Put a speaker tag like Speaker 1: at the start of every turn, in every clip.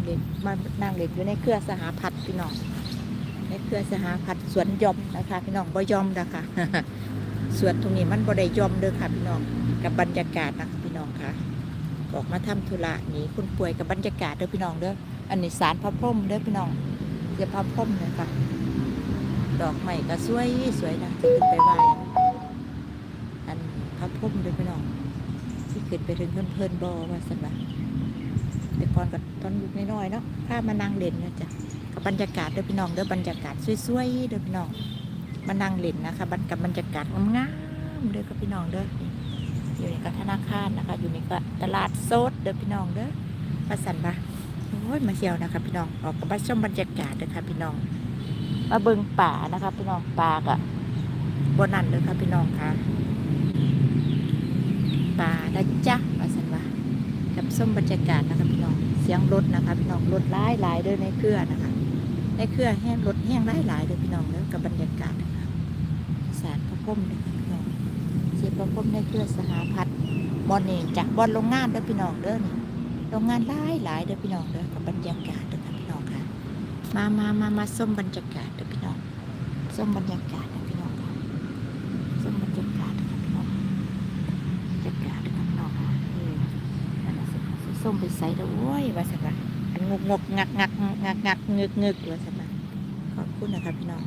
Speaker 1: งเล่นมานั่งเล่นอยู่ในเครือสหพัฒน์พี่น้อง ในเครือสหพัฒน์สวนยอมนะคะ พี่น้องบ่ยอมนะคะสวนตรงนี้มันบ่ได้ยอมเด้อค่ะ พี่น้องกับบรรยากาศนะคะพี่น้องค่ะ ออกมาทำธุระหนีคนป่วยกับบรรยากาศเด้อพี่น้องเด้ออันนี้สารพระพรหมเด้อพี่น้องเสียพระพรหมเลยค่ะดอกใหม่ก็สวยสวยนะจะขึ้นไปไหว้อันพระพรหมเด้อพี่น้องที่ขึ้นไปถึงเพลินๆบ่ว่าสันว่าแต่ ก่อนกับตอนอยู่น้อยๆเนาะพามานั่งเล่นนะจ๊ะกับบรรยากาศเด้อพี่น้องเด้อบรรยากาศสวยๆเด้อพี่น้องมานั่งเล่นนะคะบรรกับบรรยากาศงามๆเด้อกับพี่น้องเด้ออยู่ในกับธนาคารนะคะ อยู่ในกับตลาดสดเด้อพี่น้องเด้อมาสันปะโอ้ยมาเที่ยวนะคะพี่น้องออกกับบ้านชมบรรยากาศเด้อค่ะพี่น้อง มาเบิงป่านะคะพี่น้องป่ากะบนนั่นเลยค่ะพี่น้องค่ะป่านะจ๊ะมาสันว่ากับส้มบรรยากาศนะคะพี่น้อง เสียงรถนะคะ พี่น้องรถหลายหลายๆเด้อในเครือนะคะ ในเครือแห้งรถแห้งหลายหลายๆเด้อพี่น้องเด้อกับบรรยากาศนะคะสารพระพรหมเด้อค่ะพี่น้องเสียพระพรหมในเครือสหพัฒน์บอลนี่จากบอลโรงงานเด้อพี่น้องเด้อนี่โรงงานหลายหลายๆเด้อพี่น้องเด้อกับบรรยากาศเด้อพี่น้องค่ะมามามามาส้มบรรยากาศเด้อพี่น้องส้มบรรยากาศนะพี่น้องค่ะส้มบรรยากาศนะพี่น้องบรรยากาศนะพี่น้องค่ะเออนั่นน่ะสิ ส้มไปใส่แล้วโอ้ยว่าสักว่าอันงกงกงักงักงักงักเงึกเงึกว่าสักว่าขอบคุณนะคะพี่น้อง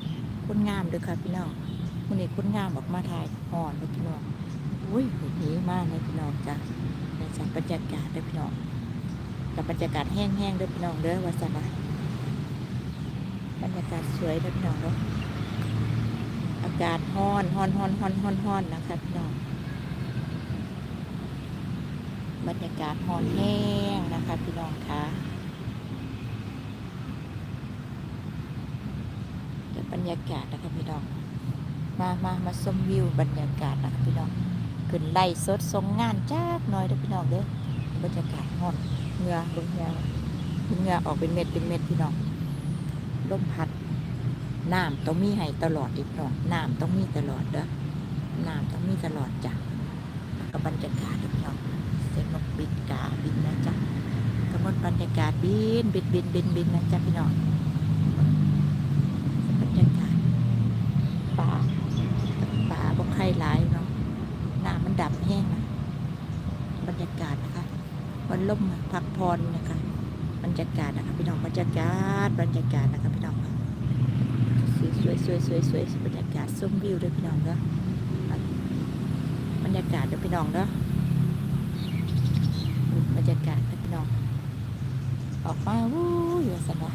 Speaker 1: คนงามด้อค่ะพี่น้องคนนี้คนงามออกมาถ่ายห่อนเลยพี่น้องอุ้ยหิวมากเลยพี่น้องจ้ะในจากบรรยากาศด้อพี่น้องกับบรรยากาศแห้งๆเด้อพี่น้องเด้อว่าสักว่าบรรยากาศสวยด้อพี่น้องเด้ออากาศฮ้อนฮ้อนฮ้อนฮ้อนฮ้อนฮ้อนนะคะพี่น้อง บรรยากาศฮอนแห้งนะคะพี่น้องคะเดี๋ยวบรรยากาศนะคะพี่น้อง มามามาชมวิวบรรยากาศนะคะพี่น้องขึ้นไล่สดทรงงานจ้าหน่อยเด้อพี่น้องเด้อบรรยากาศฮอนเหงื่อลงเหงื่อเหงื่อออกเป็นเม็ดเป็นเม็ดพี่น้องลมพัดน้ำต้องมีให้ตลอดอีกหน่อยน้ำต้องมีตลอดเด้อน้ำต้องมีตลอดจ้ะกับบรรยากาศากาศบินบินบินบินบินนะจ๊ะพี่น้องบรรยากาศป่าป่าบกไข่หลายเนาะน้ำมันดำแห้งนะบรรยากาศนะคะวันล่มพักพรนะคะบรรยากาศนะคะพี่น้องบรรยากาศบรรยากาศนะคะพี่น้องสวยสวยสวยสวยสวยบรรยากาศส้มวิวด้วยพี่น้องเด้อบรรยากาศเด้อพี่น้องเด้อบรรยากาศเด้อพี่น้อง ออก มาวู้อยู่สันะ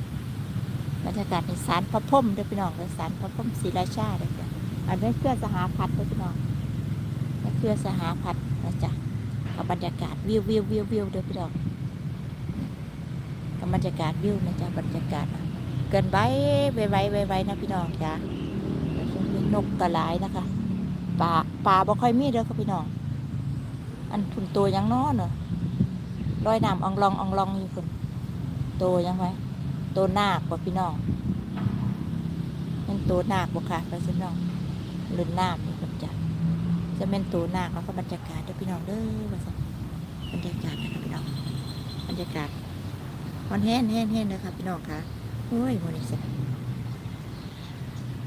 Speaker 1: บรรยากาศในสารพระพรหมเด้อพี่น้องเด้อสารพระพรหมศรีราชาเด้อจ้ะอันนี้เครือสหพัฒน์เด้อพี่น้องเครือสหพัฒน์นะจ๊ะกับบรรยากาศวิววิววิววิวเด้อพี่น้องกับบรรยากาศวิวนะจ๊ะบรรยากาศเกินไปไวไวไวไวนะพี่น้องจ้ะนกกระหลนะคะป่าป่าบ่ค่อยมีเด้อค่ะพี่น้อง อันทุนตัวยังน้อเนอะลอยน้ำอองลองอองลองอยู่คุ ณตัวยังไงโตัวนาคบ่พี่น้องเป็นตัวนาคบ่ค่ะพี่น้องลื่นน้ำนี่คุณจ้ะจะเป็นตัวนาคแล้วก็บรรยากาศเด้อพี่น้องเด้อว่าซั่นบรรยากาศนะคะพี่น้องบรรยากาศมันแห้งแห้งแห้งเลยค่ะพี่น้องค่ะโอ้ยโมนี่สิ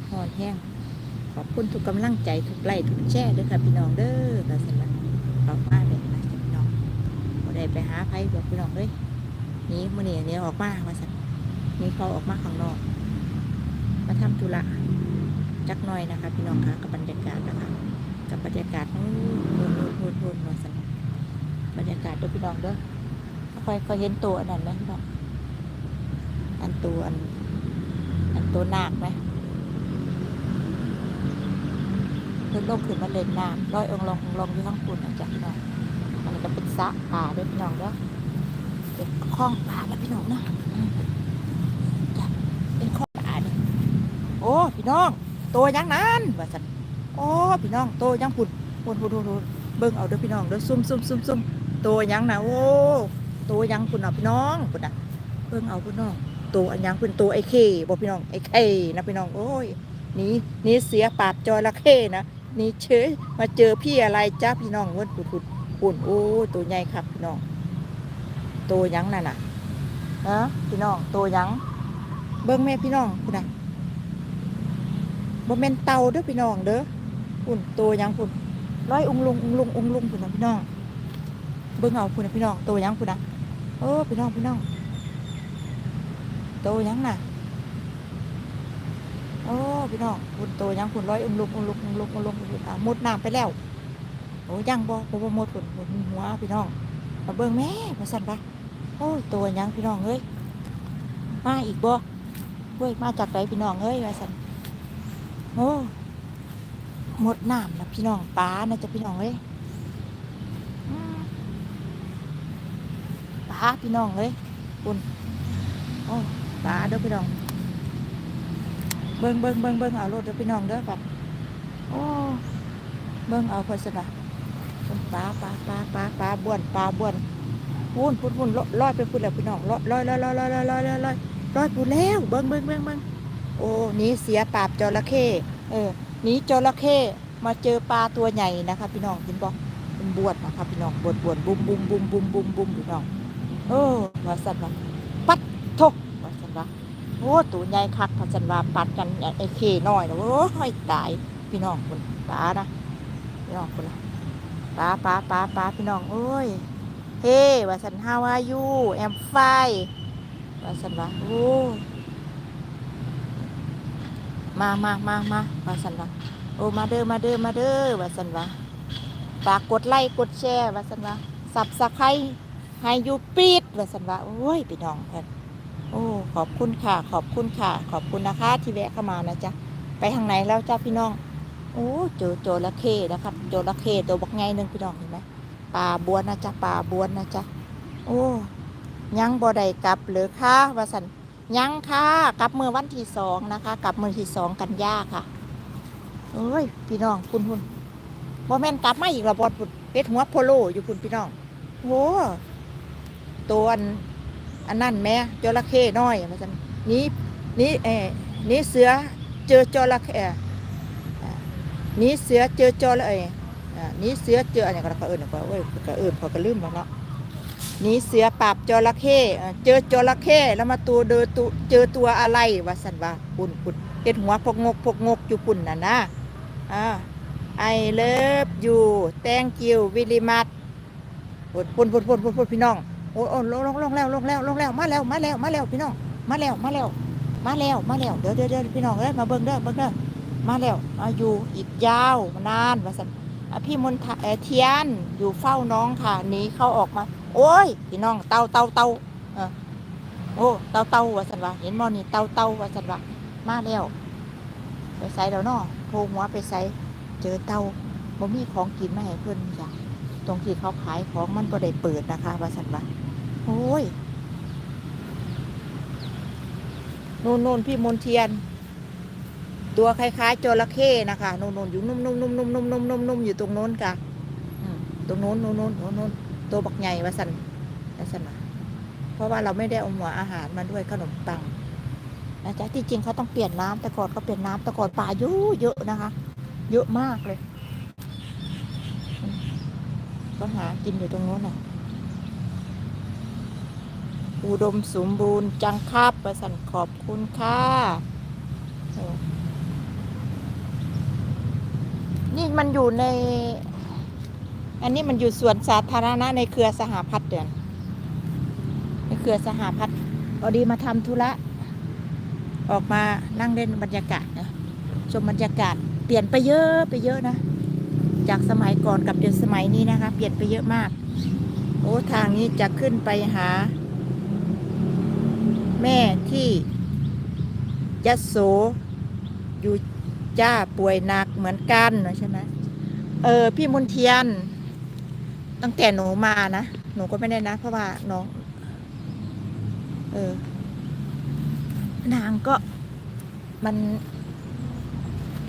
Speaker 1: หอนแห้งขอบคุณทุกกำลังใจทุกไลค์ทุกแชร์ด้วยค่ะพี่น้องเด้อค่ะสำหรับออกมากเลยนะจ้ะพี่น้องบ่ได้ไปหาไผบอกพี่น้องเลย นี่มื่อนี้เนี่ยออกมาว่าสันนี่เขาออกมาข้างนอก มาทำธุระจักหน่อยนะคะ พี่น้องคะกับบรรยากาศนะคะ กับบรรยากาศนู้นนู้นนู้นนู้นว่าสันบรรยากาศเด้อพี่น้องเด้อค่อยค่อยเห็นตัวอันนั้นไหมพี่น้องอันตัวอันอันตัวนาคไหมเพิ่นลงขึ้นมาเล่นน้ำร้อยองลงองค์ลงอยู่ข้างปุ่นนะจ๊ะพี่น้องมันก็เป็นสระป่าด้วยพี่น้องเด้อ เป็นคลองป่าแล้วพี่น้องนะจ้ะเป็นคลองป่านี่โอ้พี่น้อง ตัวยังนั้นว่าสันโอ้พี่น้องตัวยังปุ่นปุ่นปุ่นปุ่นเบิ่งเอาเด้อพี่น้องเด้อซุ่มซุ่มซุ่มซุ่มตัวยังนะโอ้ตัวยังปุ่นเอาพี่น้องปุ่นะเบิ่งเอาพี่น้องตัวอันยังเป็นตัวไอ้เคบอกพี่น้องไอ้เคนะพี่น้องโอ้ยนี่นี่เสียปาบจระเข้นะนี่เฉยมาเจอพี่อะไรจ้าพี่น้องเว้นปุดปุดปุ่นโอ้ตัวใหญ่ครับพี่น้อง ตัวยังนั่นน่ะนะพี่น้องตัวยัง เบิ่งแม่พี่น้องคุณน่ะบ่แม่นเต่าเด้อพี่น้องเด้อคุณตัวยังคุณร้อยองลุงองลุงองลุงคุณน่ะพี่น้อง เบิ่งเอาคุณน่ะพี่น้องตัวยังคุณน่ะเออพี่น้องพี่น้องตัวยังน่ะโอ้พี่น้องคุณตัวหยังคุณร้อยองลุงองลุงองลุงองค์ลุงคุณอะหมดน้ำไปแล้วโอ้ยังบ่บ่บ่หมดคุณหมดหัวพี่น้องมาเบิ่งแม่มาสั่นปะ อ้ยตัวยังพี่น้องเอ้ยมาอีกบ่เว้ยมาจากไหนพี่น้องเอ้ยว่าสันโอ้หมดน้ำนะพี่น้องปลานะจ๊ะพี่น้องเอ้ยปลาพี่น้องเอ้ยคุณโอ้ปลาเด้อพี่น้อง เบิ้งเบิ้งเบิ้งเบิ้งเอารถเด้อพี่น้องเด้อแบบโอ้เบิ้งเอาพอสนะปลาปลาปลาปลาปลาบ้วนปลาบ้วน พูนพูนพูนลอยไปพูนแล้วพี่น้องลอยลอยลอยลอยลอยลอยลอยลอยลอยร้อยปูแล้วเบิ้งเบิ้งเบิ้งเบิ้งโอ้หนีเสียปราบจระเข้เออหนีจระเข้มาเจอปลาตัวใหญ่นะคะ พี่น้องเห็นบอกเป็นบวชนะคะพี่น้องบวชบวชบุมบุมบุมบุมบุมบุมพี่น้องโอ้ว่าสันว่าปัดทกว่าสันว่าโอ้ตัวใหญ่คักว่าสันว่าปัดกันไอ้เข้น้อยนะโอ้ยตายพี่น้องคนปลานะพี่น้องคนละปลาปลาปลาปลาพี่น้องโอ้ย เฮ้ว่าสันฮาวายูแอมไฟว่าสันว่าโอ้มามามามาว่าสันว่าโอ้มาเด้อมาเด้อมาเด้อว่าสันว่าฝากกดไลค์กดแชร์ว่าสันว่าสับสไครให้ยูปีดว่าสันว่าโอ้ยพี่น้องเพิ่นโอ้ขอบคุณค่ะ ขอบคุณค่ะ ขอบคุณนะคะ ที่แวะเข้ามานะจ๊ะไปทางไหนแล้วจ้าพี่น้อง โอ้เจอโจระเข้นะครับ โจระเข้ตัวบักไงหนึ่งพี่น้องเห็นไหม ปลาบวนนะจ๊ะปลาบวนนะจ๊ะโอ้ยังบ่ได้กลับหรือคะว่าสันยังค่ะกลับเมื่อวันที่สองนะคะกลับเมื่อที่สองกันยาค่ะเอ้ยพี่น้องคุณคุณบ่แม่นกลับมาอีกระบอดพุ่นเป็ดหัวโพโลอยู่คุณพี่น้องโหตัวอันอันนั่นแม่จระเข้น้อยว่าสันนี้นี้เออนี้เสือเจอจระเข้นี้เสือเจอจระเอออ่า นี้เสือเจออันนี้ก็เขาเอิญก็เอ้ยก็เอิญพอก็ลืมแล้วเนาะนี้เสือปราบจระเข้เจอจระเข้แล้วมาตัวเดอตัวเจอตัวอะไรวะสันว่าปุ่นปุ่นเห็ดหัวพกงกพกงกอยู่ปุ่นน่ะนะอ่าไอเลิฟยูแตงกิววิลิมัตปุ่นปุ่นปุ่นปุ่นปุ่นปุ่นพี่น้องโอ้โอ้ลงลงลงแล้วลงแล้วลงแล้วมาแล้วมาแล้วมาแล้วพี่น้องมาแล้วมาแล้วมาแล้วมาแล้วเดี๋ยวเดี๋ยวเดี๋ยวพี่น้องเอ้ยมาเบิ่งเด้อเบิ่งเด้อมาแล้วมาอยู่อีกยาวมานานวะสัน พี่มนทเทียนอยู่เฝ้าน้องค่ะหนีเข้าออกมา โอ้ยพี่น้องเตาเตาเตาโอ้เตาเตาว่าสันว่าเห็นมอนี่เตาเตาว่าสันว่ามาแล้วไปใส่แล้วเนาะโผล่หัวไปใส่เจอเตาบ่มีของกินมาให้เพิ่อนจ้ะตรงที่เขาขายของมันก็ได้เปิดนะคะว่าสันว่าโอ้ยนูนนูนพี่มนเทียน ตัวคล้ายๆจระเข้นะคะนนๆอยู่นุ่มๆนุ่มๆนุ่มๆนุ่มๆนุ่มๆอยู่ตรงโน้นค่ะตรงโน้นโน้นโน้นโน้นตัวบักใหญ่มาสันลักษณะเพราะว่าเราไม่ได้เอาหัวอาหารมาด้วยขนมปังนะจ๊ะที่จริงเขาต้องเปลี่ยนน้ำตะกอดเขาเปลี่ยนน้ำตะกอดป่ายอะเยอะนะคะ เยอะมากเลยก็หากินอยู่ตรงโน้นน่ะอุดมสมบูรณ์จังครับประสันขอบคุณค่ะ นี่มันอยู่ใน อันนี้มันอยู่สวนสาธารณะในเครือสหพัฒน์เดือนในเครือสหพัฒน์พอดีมาทำธุระออกมานั่งเล่นบรรยากาศนะชมบรรยากาศ เปลี่ยนไปเยอะไปเยอะนะจากสมัยก่อนกับเดี๋ยวสมัยนี้นะคะ เปลี่ยนไปเยอะมาก โอ้ทางนี้จะขึ้นไปหา แม่ที่ยะโสอยู่ จ้าป่วยหนักเหมือนกันนะใช่ไหมเออ พี่มนเทียน ตั้งแต่หนูมานะหนูก็ไม่ได้นะ เพราะว่าน้อง เออ นางก็มัน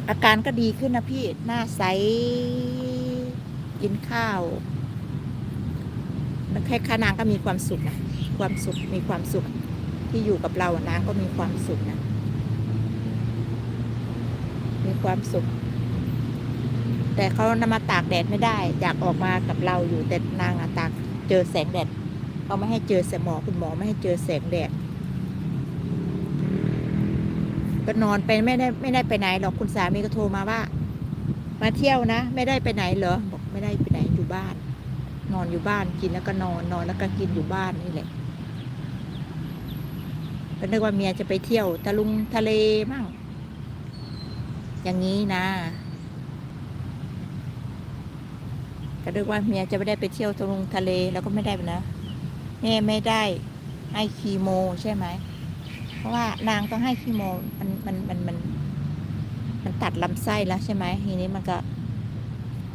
Speaker 1: อาการก็ดีขึ้นนะพี่หน้าใสกินข้าวแล้วแค่ค่านางก็มีความสุขนะความสุขมีความสุขที่อยู่กับเรานางก็มีความสุขนะ มีความสุข แต่เขานำมาตากแดดไม่ได้อยากออกมากับเราอยู่แต่นางอะตากเจอแสงแดดเขาไม่ให้เจอแสงหมอคุณหมอไม่ให้เจอแสงแดดก็นอนไปไม่ได้ไม่ได้ไปไหนหรอกคุณสามีก็โทรมาว่า มาเที่ยวนะ ไม่ได้ไปไหนเหรอบอกไม่ได้ไปไหนอยู่บ้าน นอนอยู่บ้านกินแล้วก็นอนนอนแล้วก็กินอยู่บ้านนี่แหละก็นึกว่าเมียจะไปเที่ยวตะลุงทะเลมั่ง อย่างนี้นะก็นึกว่าเมียจะไม่ได้ไปเที่ยวตะลงทะเลแล้วก็ไม่ได้ไปนะแม่ไม่ได้ให้คีโมใช่ไหม เพราะว่านางต้องให้คีโมมันมันมันมันมันตัดลำไส้แล้วใช่ไหมทีนี้มันก็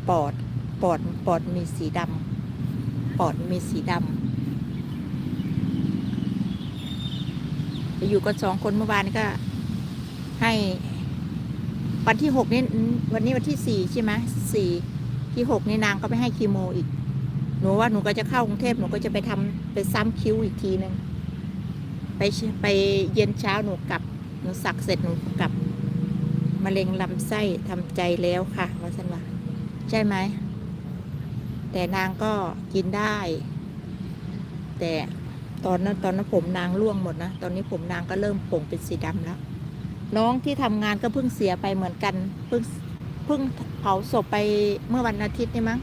Speaker 1: ปอดปอดปอดมีสีดำปอดมีสีดำอยู่กันสองคนเมื่อวานก็ให้ วันที่หกนี่วันนี้วันที่สี่ใช่ไหมสี่ที่หกนี่นางก็ไปให้คีโมอีก หนูว่าหนูก็จะเข้ากรุงเทพหนูก็จะไปทำไปซ้ำคิ้วอีกทีหนึ่งไปไปเย็นเช้าหนูกลับ หนูสักเสร็จหนูกลับมะเร็งลำไส้ทำใจแล้วค่ะว่าสันว่าใช่ไหม แต่นางก็กินได้ แต่ตอนนั้นตอนนั้นผมนางร่วงหมดนะ ตอนนี้ผมนางก็เริ่มป่งเป็นสีดำแล้ว น้องที่ทำงานก็เพิ่งเสียไปเหมือนกัน เพิ่งเพิ่งเผาศพไปเมื่อวันอาทิตย์นี่มั้ง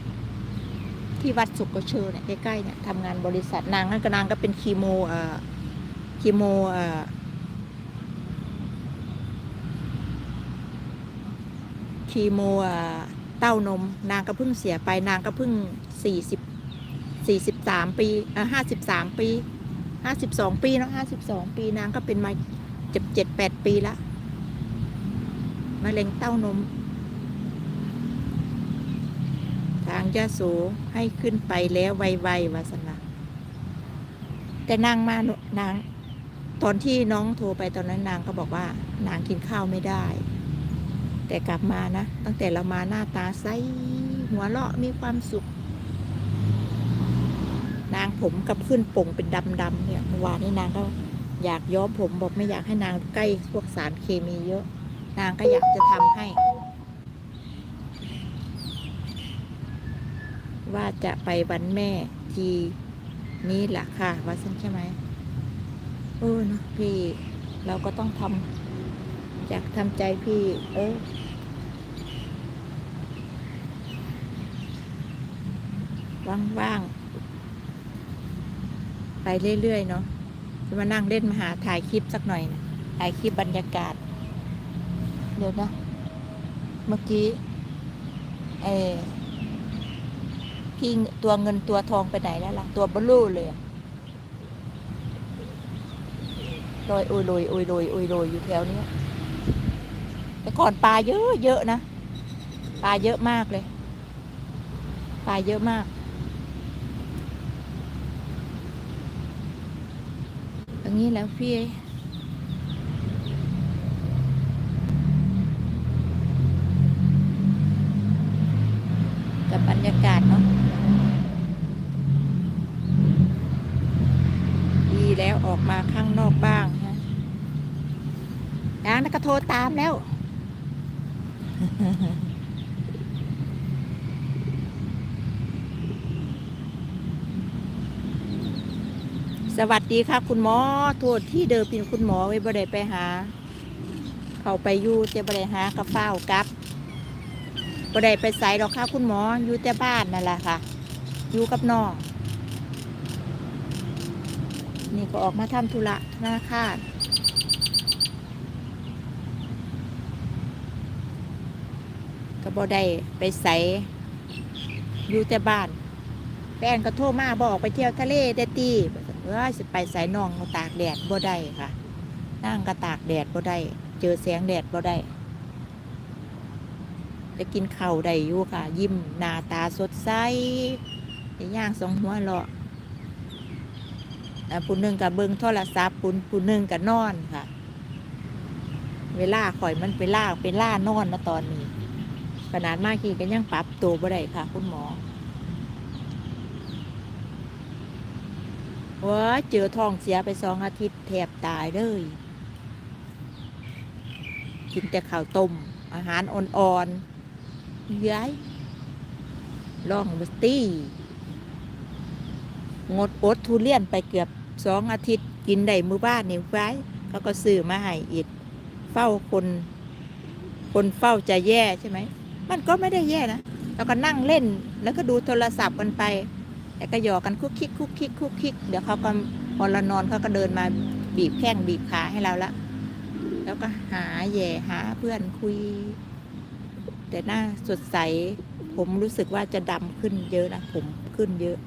Speaker 1: ที่วัดสุกเชอเนี่ยใกล้ๆเนี่ยทำงานบริษัทนางนั่นก็นางก็เป็นคีโมเอ่อคีโมเอ่อคีโมอะเต้านม นางก็เพิ่งเสียไปนางก็เพิ่งสี่สิบสี่สิบสามปีอะห้าสิบสามปีห้าสิบสองปีเนาะห้าสิบสองปีนางก็เป็นมาเจ็ดเจ็ดแปดปีละ มะเร็งเต้านม ทางยาโสให้ขึ้นไปแล้วไวๆวาสนาแต่นางมาหนูนางตอนที่น้องโทรไปตอนนั้นนางก็บอกว่านางกินข้าวไม่ได้ แต่กลับมานะ ตั้งแต่เรามาหน้าตาใสหัวเราะมีความสุข นางผมกับขึ้นป่งเป็นดำๆเนี่ยเมื่อวานนี้นางก็อยากย้อมผมบอกไม่อยากให้นางใกล้พวกสารเคมีเยอะ นางก็อยากจะทำให้ ว่าจะไปวันแม่ทีนี้แหละค่ะว่าฉันใช่ไหมเออนะพี่เราก็ต้องทำอยากทำใจพี่ เออว่างๆ ไปเรื่อย ๆ เนาะจะมานั่งเล่นมาหาถ่ายคลิปสักหน่อยนะถ่ายคลิปบรรยากาศ เดี๋ยวนะ เมื่อกี้เออพี่ตัวเงินตัวทองไปไหนแล้วล่ะ ตัวบลูเลยลอยโอยลอยโอยลอยโอยลอยอยู่แถวนี้แต่ก่อนปลาเยอะเยอะนะปลาเยอะมากเลยปลาเยอะมากอย่างนี้แล้วพี่ กับบรรยากาศเนาะ ดีแล้วออกมาข้างนอกบ้างฮะยางนักก็โทรตามแล้ว สวัสดีค่ะ คุณหมอโทษที่เดิมเป็นคุณหมอไว้บ่ได้ไปหา เขาไปอยู่แต่บ่ได้หากระเฝ้ากับบ่ได้ไปใส่หรอกค่ะ คุณหมออยู่แต่บ้านนั่นแหละค่ะ อยู่กับน้องนี่ก็ออกมาทำธุระธนาคารก็ บ่ได้ไปใส่อยู่แต่บ้านแฟนก็โทรมาบอกไปเที่ยวทะเลเดตีเออสิไปสายนองก็ตากแดดบ่ได้ค่ะ นั่งก็ตากแดดบ่ได้ เจอแสงแดดบ่ได้จะกินข้าวได้อยู่ค่ะ ยิ้มหน้าตาสดใสได้ย่างสองหัวเลาะอะผู้หนึ่งกับเบิงโทรศัพท์ผู้ผู้หนึ่งกับนอนค่ะ เวลาข่อยมันเป็นล่าเป็นล่านอนนะตอนนี้ ขนาดมากขี่ก็ยังปรับตัวบ่ได้ค่ะ คุณหมอว้าเจอท้องเสียไปสองอาทิตย์แทบตายเลยกินแต่ข้าวต้มอาหารอ่อนๆย้ายลองบัสตี้งดอดทุเรียนไปเกือบสองอาทิตย์กินได้มือบ้านนี่ไว้เขาก็ซื้อมาให้อีกเฝ้าคน คนเฝ้าจะแย่ใช่ไหม มันก็ไม่ได้แย่นะแล้วก็นั่งเล่นแล้วก็ดูโทรศัพท์กันไปแล้วก็หยอกกันคุกคิกคุกคิกคุกคิกเดี๋ยวเขาก็พอเรานอนเขาก็เดินมาบีบแข้งบีบขาให้เราละแล้วก็หาแย่หาเพื่อนคุย แต่หน้าสดใส ผมรู้สึกว่าจะดำขึ้นเยอะนะผมขึ้นเยอะ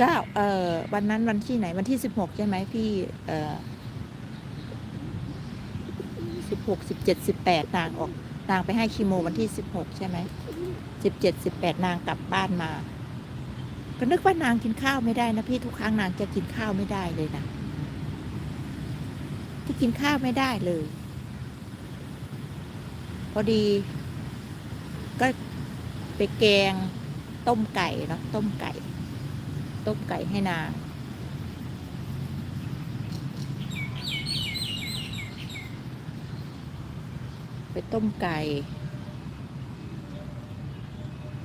Speaker 1: ก็เอ่อวันนั้นวันที่ไหนวันที่สิบหกใช่ไหมพี่เอ่อสิบหกสิบเจ็ดสิบแปดนางออก นางไปให้คีโมวันที่สิบหกใช่ไหมสิบเจ็ดสิบแปดนางกลับบ้านมา ก็นึกว่านางกินข้าวไม่ได้นะพี่ทุกครั้งนางจะกินข้าวไม่ได้เลยนะที่กินข้าวไม่ได้เลย พอดี ก็ไปแกงต้มไก่เนาะต้มไก่ ต้มไก่ให้นาง ไปต้มไก่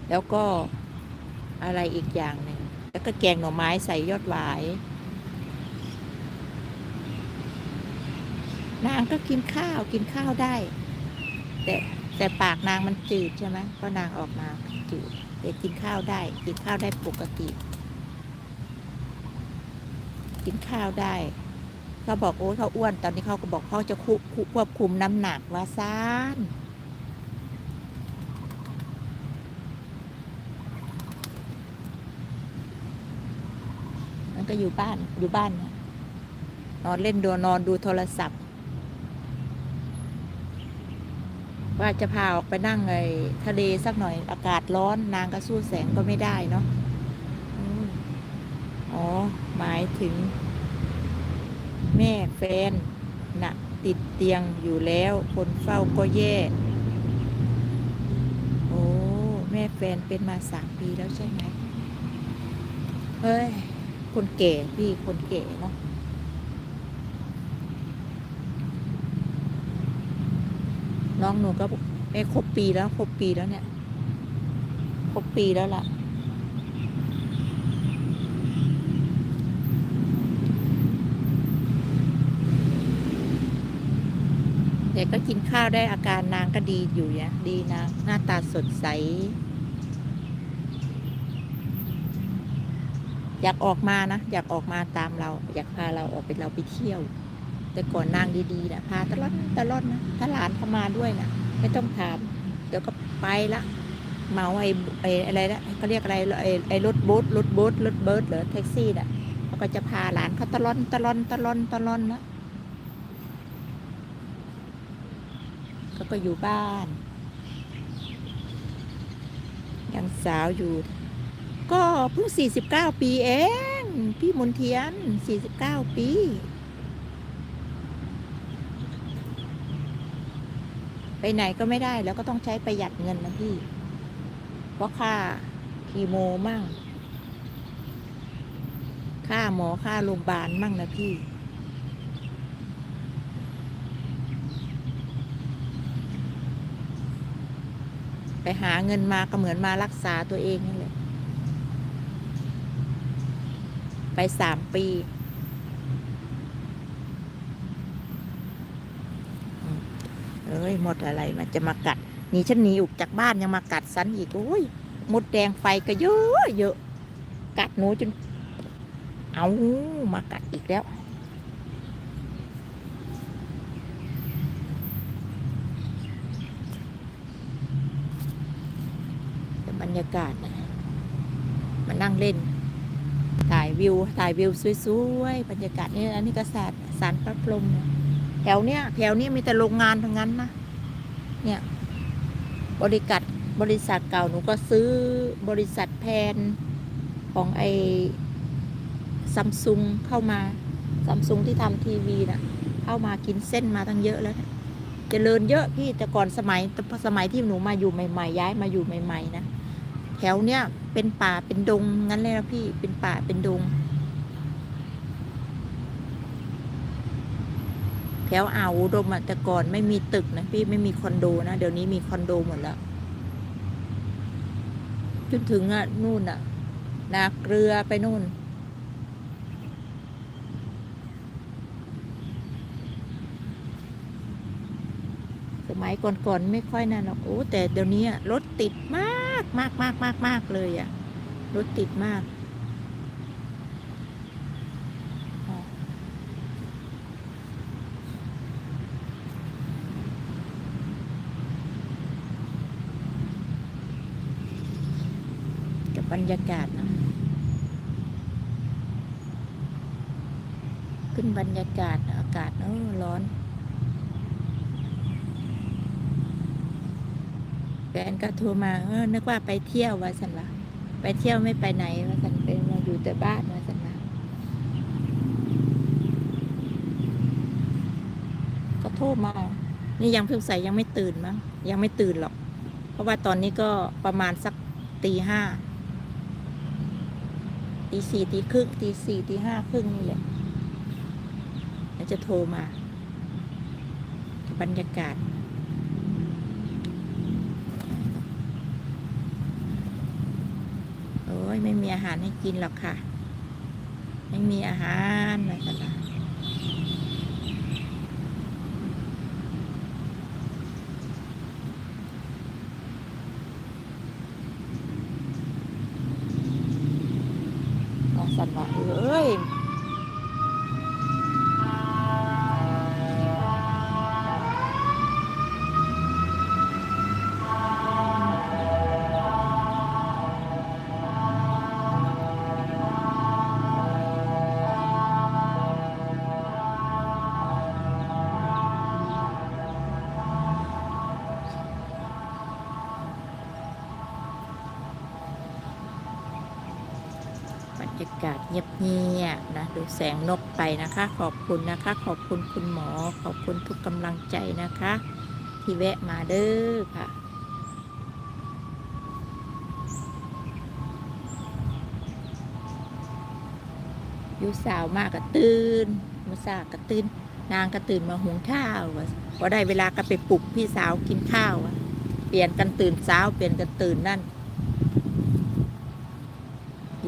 Speaker 1: แล้วก็อะไรอีกอย่างหนึ่ง แล้วก็แกงหน่อไม้ใส่ยอดหวาย นางก็กินข้าวกินข้าวได้ แต่แต่ปากนางมันจืดใช่ไหมเพราะนางออกมาจืดแต่กินข้าวได้ กินข้าวได้ปกติ กินข้าวได้ เขาบอกโอ้เขาอ้วน ตอนนี้เขาก็บอกเขาจะควบคุมน้ำหนักว่าซ่านมันก็อยู่บ้านอยู่บ้านนอนเล่นดูนอนดูโทรศัพท์ ว่าจะพาออกไปนั่งไอ้ทะเลสักหน่อยอากาศร้อนนางก็สู้แสงก็ไม่ได้เนาะอ๋อหมายถึง แม่แฟนน่ะติดเตียงอยู่แล้ว คนเฝ้าก็แย่ โอ้ แม่แฟนเป็นมาสามปีแล้วใช่ไหม เฮ้ย คนแก่พี่คนแก่เนาะน้องหนูก็เอ้ครบปีแล้ว ครบปีแล้วเนี่ย ครบปีแล้วล่ะ แต่ก็กินข้าวได้อาการนางก็ดีอยู่เนี่ยดีนะหน้าตาสดใส อยากออกมานะ อยากออกมาตามเรา อยากพาเราออกไปเราไปเที่ยว แต่ก่อนนางดีๆนะพาตลอดตลอดนะถ้าหลานเข้ามาด้วยนะไม่ต้องถาม เดี๋ยวก็ไปละเมาไอ้ไอ้อะไรนะเขาเรียกอะไรไอ้ไอ้รถบูธรถบูธรถเบิร์ดหรือแท็กซี่น่ะเขาก็จะพาหลานเขาตลอดตลอดตลอดตลอดนะเขา ก็อยู่บ้าน ยังสาวอยู่ ก็เพิ่งสี่สิบเก้าปีเอง พี่มนเทียนสี่สิบเก้าปีไปไหนก็ไม่ได้แล้วก็ต้องใช้ประหยัดเงินนะพี่ เพราะค่าคีโมมั่ง ค่าหมอค่าโรงพยาบาลมั่งนะพี่ หาเงินมาก็เหมือนมารักษาตัวเองนั่นแหละไปสามปี เอ้ยหมดอะไรมันจะมากัดหนีฉันหนีออกจากบ้านยังมากัดสันอีก โอ้ยมดแดงไฟก็เยอะเยอะ กัดหนูจน เอามากัดอีกแล้ว แต่บรร ยากาศนะมานั่งเล่น ถ่ายวิว ถ่ายวิวสวยๆ บรรยากาศนี่อันนี้ก็สารสารพระพรหมแถวเนี้ยแถวเนี้ยมีแต่โรงงานทั้งนั้นนะ เนี่ย บริษัทบริษัทเก่าหนูก็ซื้อบริษัทแพนของไอ้ซัมซุงเข้ามาซัมซุงที่ทำทีวีน่ะ เข้ามากินเส้นมาตั้งเยอะแล้วนี่ยเจริญเยอะพี่แต่ก่อนสมัยสมัยที่หนูมาอยู่ใหม่ ๆ ย้ายมาอยู่ใหม่ ๆ นะ แถวเนี้ยเป็นป่าเป็นดงงั้นเลยนะพี่เป็นป่าเป็นดง แถวอ่าวอุดมอะแต่ก่อนไม่มีตึกนะพี่ไม่มีคอนโดนะเดี๋ยวนี้มีคอนโดหมดแล้วจนถึงอะนู่นอะนาเกลือไปนู่นสมัยก่อนๆไม่ค่อยนั่นหรอกโอ้แต่เดี๋ยวนี้รถติดมาก มากมากมากมากเลยอะรถติดมากกับบรรยากาศนะขึ้นบรรยากาศอากาศเออร้อน แฟนก็โทรมาเออนึกว่าไปเที่ยวว่าสันละไปเที่ยวไม่ไปไหนว่าสันเป็นมาอยู่แต่บ้านว่าสันละก็โทรมา นี่ยังเพิ่งใส่ยังไม่ตื่นมั้งยังไม่ตื่นหรอก เพราะว่าตอนนี้ก็ประมาณสักตีห้าตีสี่ตีครึ่งตีสี่ตีห้าครึ่งนี่แหละแล้วจะโทรมา บรรยากาศ โอ้ยไม่มีอาหารให้กินหรอกค่ะ ไม่มีอาหารอะไรกันล่ะน้องสันว่าเอ้ย เงียบๆนะดูแสงนกไปนะคะ ขอบคุณนะคะ ขอบคุณคุณหมอ ขอบคุณทุกกำลังใจนะคะ ที่แวะมาเด้อค่ะอยู่สาวมากก็ตื่นมือสาวก็ตื่นนางก็ตื่นมาหุงข้าวว่ะพอได้เวลาก็ไปปลุกพี่สาวกินข้าว เปลี่ยนกันตื่นเช้าเปลี่ยนกันตื่นนั่น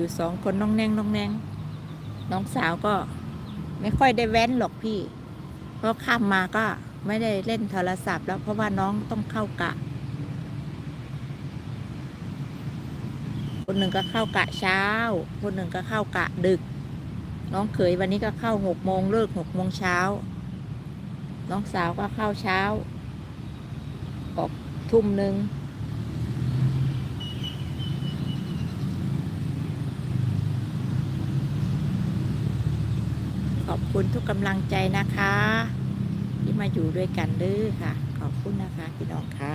Speaker 1: อยู่สองคนน้องแนงน้องแนงน้องสาวก็ไม่ค่อยได้แว้นหรอกพี่ เพราะข้ามมาก็ไม่ได้เล่นโทรศัพท์ แล้วเพราะว่าน้องต้องเข้ากะ คนหนึ่งก็เข้ากะเช้า คนหนึ่งก็เข้ากะดึก น้องเขยวันนี้ก็เข้าหกโมงเลิกหกโมงเช้า น้องสาวก็เข้าเช้า ออกทุ่มหนึ่ง ข อบคุณทุกกำลังใจนะคะ ที่มาอยู่ด้วยกันเด้อค่ะ ขอบคุณนะคะพี่น้องค่ะ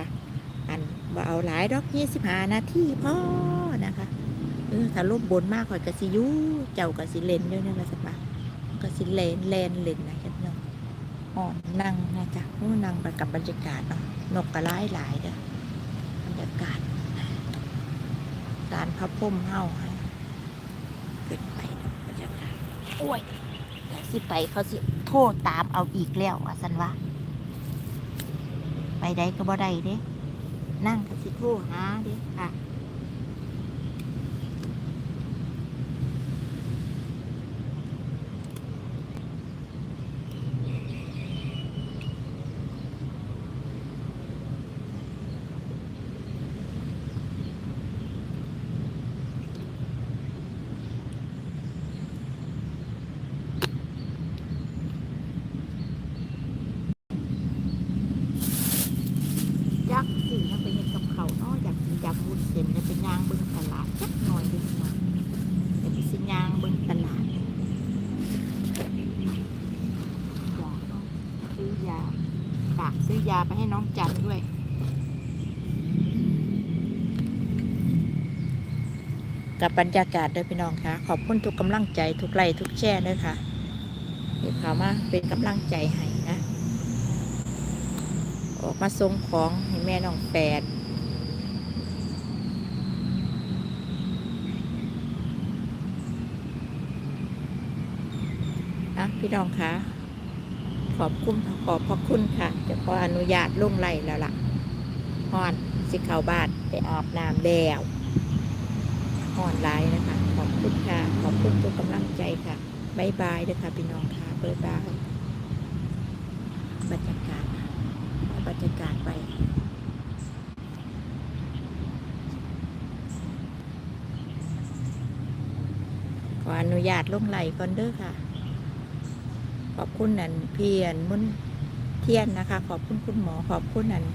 Speaker 1: อันว่าเอาหลายดอกยี่สิบห้านาทีพ่อนะคะเออถ้าลบบนมากข่อยกะสิยูเจ้ากะสิเลนด้วยนะสักบาทกะสิเลนเลนเลนนะจ๊ะพี่น้องอ่อนนั่งนะจ๊ะโอ้นั่งไปกับบรรยากาศเนาะนกกระไล่หลายเด้อบรรยากาศการพับพุ่มเฮาให้ขึ้นไปเนาะบรรยากาศโอ้ยเดี๋ย สิไปเขาสิโทษตามเอาอีกแล้วว่าสันวะไปได้ก็บ่ได้เด้ นั่งก็สิโทษหาเด้ค่ะ ยักษ์สิยังไปเห็นกับเขาเนาะอยากกินยำวุ้นเส้นเนี่ยเป็นยางเบิ่งตลาดจักหน่อยเดียวมาเดี๋ยวไปสิยางเบิ่งตลาดอยากเนาะซื้อยาฝากซื้อยาไปให้ น้องจันด้วย กับบรรยากาศด้วยพี่น้องค่ะ ขอบคุณทุกกำลังใจทุกไลค์ทุกแชร์ด้วยค่ะที่เขามาเป็นกำลังใจให้นะ ออกมาส่งของให้แม่น้องแปดนะพี่น้องคะ ขอบคุณขอบพระคุณค่ะ จะขออนุญาตลงไล่แล้วล่ะฮอนสิเข้าบานไปอาบน้ำแล้วฮอนไลน์นะคะ ขอบคุณค่ะ ขอบคุณทุกกำลังใจค่ะบายบายเด้อค่ะพี่น้องค่ะบายบายบรรยากาศเอาบรรยากาศไปขออนุญาตลงไหลก่อนเด้อค่ะ ขอบคุณนันเพียนมุนเทียนนะคะ ขอบคุณคุณหมอขอบคุณนัน